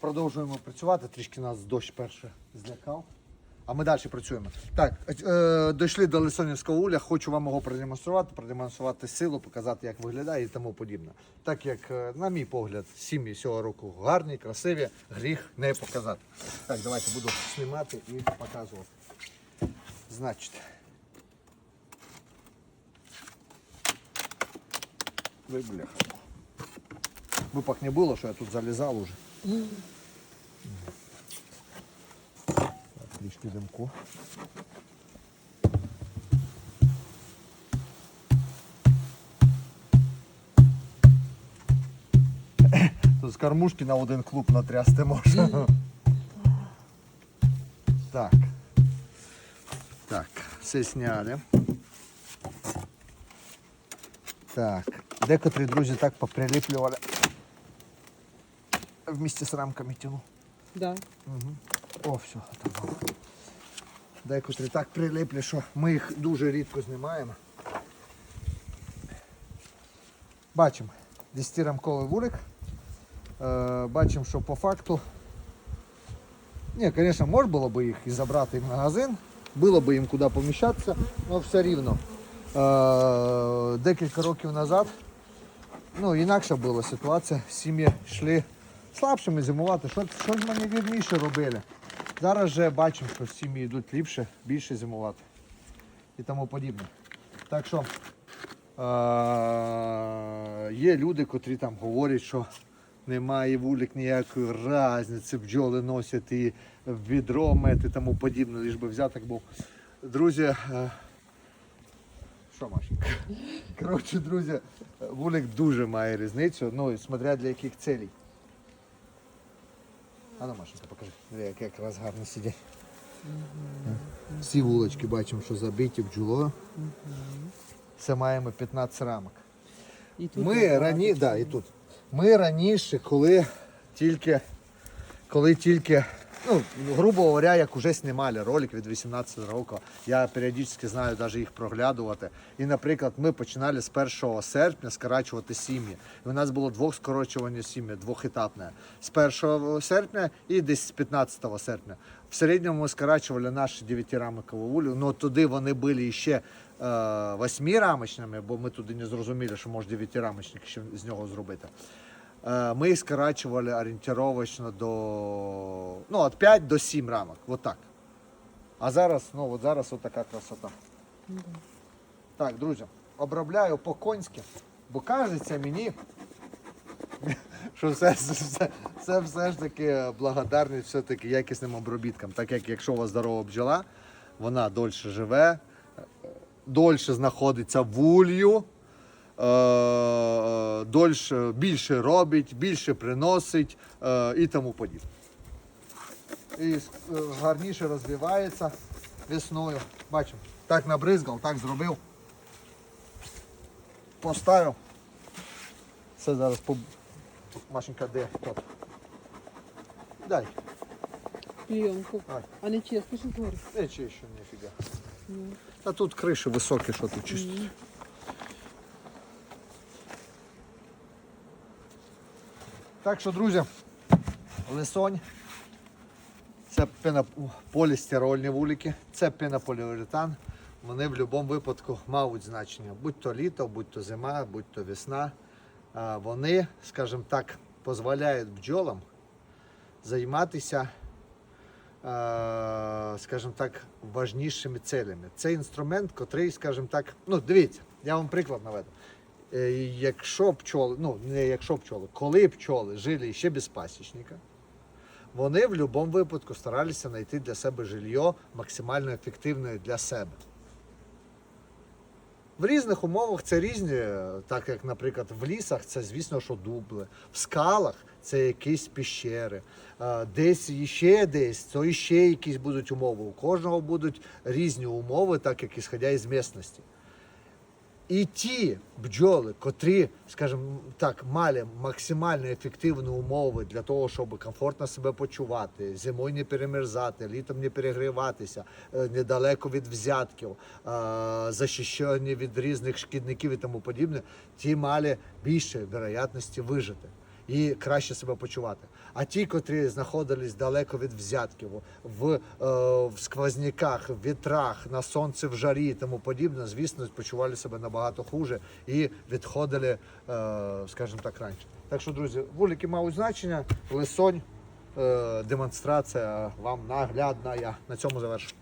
продовжуємо працювати. Трішки нас дощ перше злякав. А ми далі працюємо. Так, е, дійшли до Лисонівського уля. Хочу вам його продемонструвати, продемонструвати силу, показати, як виглядає і тому подібне. Так як, е, на мій погляд, сім'ї цього року гарні, красиві, гріх не показати. Так, давайте буду знімати і показувати. Значить. Ви. Випах не було, що я тут залізав уже. Трішки димку. Тут з кормушки на один клуб натрясти можна. Так. Так, все зняли. Так. Декотрі друзі так поприліплювали. Вместе з рамками тяну. Да. О, все, готово. Декотрі так прилиплі, що ми їх дуже рідко знімаємо. Бачимо 10-рамковий вулик. Е, бачимо, що по факту. Ні, звісно, можна було б їх і забрати в магазин, було б їм куди поміщатися, але все рівно. Е, декілька років назад ну, інакша була ситуація. Сім'ї йшли слабшими зимувати. Що, що ж ми вірніше робили? Зараз вже бачимо, що сім'ї йдуть ліпше, більше зимувати і тому подібне. Так що е- є люди, котрі там говорять, що немає вулик ніякої різниці, бджоли носять і в відро мет і тому подібне, лиш би взяток був. Друзі, е- що Машенька? Коротше, друзі, вулик дуже має різницю, ну і смотря для яких целей. А ну, Машенька, покажи, Диви, як якраз гарно сидять. Всі вулочки бачимо, що забиті бджоло. Це маємо 15 рамок. І тут Ми рані, да, і тут. Ми раніше, коли тільки, коли тільки, ну, грубо говоря, як вже знімали ролик від 18 років, я періодично знаю навіть їх проглядувати. І, наприклад, ми починали з 1 серпня скорачувати сім'ї. І у нас було двох скорочування сім'ї, двохетапне. З 1 серпня і десь з 15 серпня. В середньому ми скорачували наші 9-рамкову вулю, але туди вони були ще восьмирамочними, бо ми туди не зрозуміли, що може 9-рамочник ще з нього зробити. Е, Ми скорачували орієнтировочно до ну, від 5 до 7 рамок. От так. А зараз, ну от зараз от така красота. Так, друзі, обробляю по-конськи, бо кажеться мені, що все, все, це все ж таки благодарність все-таки якісним обробіткам. Так як якщо у вас здорова бджола, вона дольше живе, дольше знаходиться в улью, е, дольше, більше робить, більше приносить е, і тому подібне. І е, гарніше розвивається весною. Бачимо, так набризгав, так зробив. Поставив. Це зараз по... Машенька, де тот? Дай. Пленку. А не що згори? Не чи ще ніфіга. Ну. Та тут криші високі, що тут чисто. Так що, друзі, лисонь. Це пенополістирольні вулики, це пенополіуретан. Вони в будь-якому випадку мають значення. Будь то літо, будь то зима, будь то весна. Вони, скажімо так, дозволяють бджолам займатися, скажімо так, важнішими целями. Це інструмент, котрий, скажімо так, ну дивіться, я вам приклад наведу. Е, Якщо пчоли, ну не якщо пчоли, коли пчоли жили ще без пасічника, вони в будь-якому випадку старалися знайти для себе жилье максимально ефективне для себе. В різних умовах це різні, так як, наприклад, в лісах це, звісно, що дубли, в скалах це якісь піщери, десь іще десь, то іще якісь будуть умови. У кожного будуть різні умови, так як ісходя із місцевості. І ті бджоли, котрі, скажімо так, мали максимально ефективні умови для того, щоб комфортно себе почувати, зимою не перемерзати, літом не перегріватися, е, недалеко від взятків, е, захищені від різних шкідників і тому подібне, ті мали більше вероятності вижити. І краще себе почувати. А ті, котрі знаходились далеко від взятків, в, е, в сквозняках, в вітрах, на сонці в жарі і тому подібне, звісно, почували себе набагато хуже і відходили, е, скажімо так, раніше. Так що, друзі, вулики мають значення, лисонь, е, демонстрація вам наглядна. Я на цьому завершу.